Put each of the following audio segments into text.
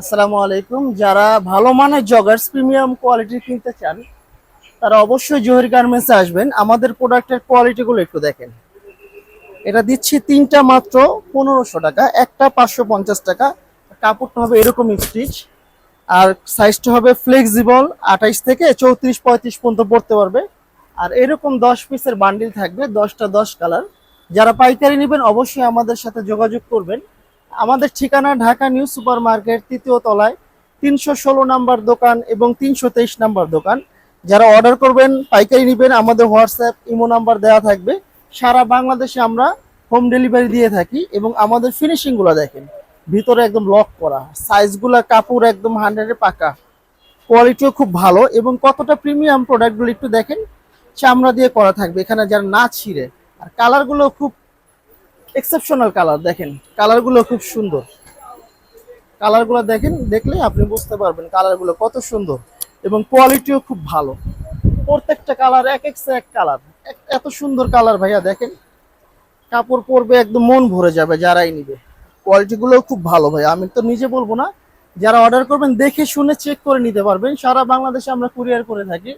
আসসালামু আলাইকুম। যারা ভালো মানের জগার্স প্রিমিয়াম কোয়ালিটি কিনতে চান, তারা অবশ্যই জহির গার্মেন্টসে আসবেন। আমাদের প্রোডাক্টের কোয়ালিটিগুলো একটু দেখেন। এটা দিচ্ছি তিনটা মাত্র পনেরোশো টাকা, একটা পাঁচশো পঞ্চাশ টাকা। কাপড়টা হবে এরকম স্টিচ আর সাইজটা হবে ফ্লেক্সিবল আঠাইশ থেকে চৌত্রিশ, পঁয়ত্রিশ পর্যন্ত পড়তে পারবে। আর এরকম দশ পিসের বান্ডিল থাকবে, দশটা দশ কালার যারা পাইকারি নেবেন, অবশ্যই আমাদের সাথে যোগাযোগ করবেন। আমাদের ঠিকানা ঢাকা নিউ সুপার মার্কেট তৃতীয় তলায়, তিনশো ষোলো নাম্বার দোকান এবং তিনশো তেইশ নাম্বার দোকান। যারা অর্ডার করবেন, পাইকারি নেবেন, আমাদের হোয়াটসঅ্যাপ, ইমো নাম্বার দেওয়া থাকবে। সারা বাংলাদেশে আমরা হোম ডেলিভারি দিয়ে থাকি এবং আমাদের ফিনিশিংগুলো দেখেন। ভিতরে একদম লক করা। সাইজগুলো কাপড় একদম হান্ড্রেডে পাকা। কোয়ালিটিও খুব ভালো এবং কতটা প্রিমিয়াম প্রোডাক্টগুলো একটু দেখেন। চামড়া দিয়ে করা থাকবে, এখানে যারা না ছিঁড়ে। আর কালারগুলো খুব এক্সেপশনাল কালার দেখেন। কালারগুলো খুব সুন্দর। কালারগুলো দেখেন, দেখলে আপনি বুঝতে পারবেন কালারগুলো কত সুন্দর এবং কোয়ালিটিও খুব ভালো। প্রত্যেকটা কালার এক এক এক কালার এত সুন্দর কালার ভাইয়া, দেখেন। কাপড় পরবে একদম মন ভরে যাবে যারাই নিবে। কোয়ালিটিগুলোও খুব ভালো ভাই আমি তো নিজে বলব না, যারা অর্ডার করবেন দেখে শুনে চেক করে নিতে পারবেন। সারা বাংলাদেশে আমরা কুরিয়ার করে থাকি।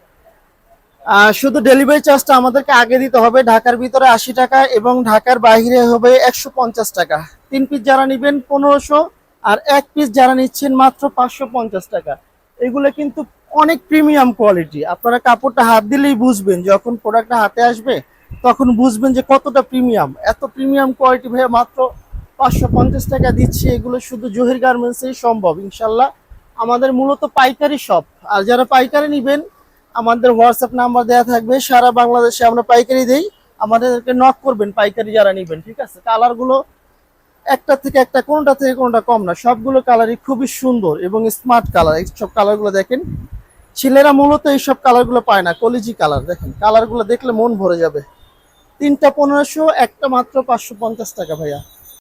শুধু ডেলিভারি চার্জটা আমাদেরকে আগে দিতে হবে, ঢাকার ভিতরে আশি টাকা এবং ঢাকার বাইরে হবে একশো পঞ্চাশ টাকা। তিন পিস যারা নিবেন পনেরোশো, আর এক পিস যারা নিচ্ছেন মাত্র পাঁচশো পঞ্চাশ টাকা। এগুলো কিন্তু অনেক প্রিমিয়াম কোয়ালিটি আপনারা কাপড়টা হাত দিলেই বুঝবেন, যখন প্রোডাক্টটা হাতে আসবে, তখন বুঝবেন যে কতটা প্রিমিয়াম এত প্রিমিয়াম কোয়ালিটি ভাইয়া মাত্র পাঁচশো পঞ্চাশ টাকা দিচ্ছি, এগুলো শুধু জহির গার্মেন্টসেই সম্ভব, ইনশাল্লাহ। আমাদের মূলত পাইকারি শপ আর যারা পাইকারি নিবেন আমাদের হোয়াটসঅ্যাপ নাম্বার দেওয়া থাকবে, সারা বাংলাদেশে আমরা পাইকারি দেই। আমাদেরকে নক করবেন, পাইকারি যারা নিবেন, ঠিক আছে? কালারগুলো একটা থেকে একটা, কোনটা থেকে কোনটা কম না, সবগুলো কালারই খুবই সুন্দর এবং স্মার্ট কালার সব কালারগুলো দেখেন। ছেলেরা মূলত এইসব কালারগুলো পায় না, কলিজি কালার দেখেন। কালারগুলো দেখলে মন ভরে যাবে। তিনটা পনেরোশো, একটা মাত্র পাঁচশো পঞ্চাশ টাকা ভাইয়া।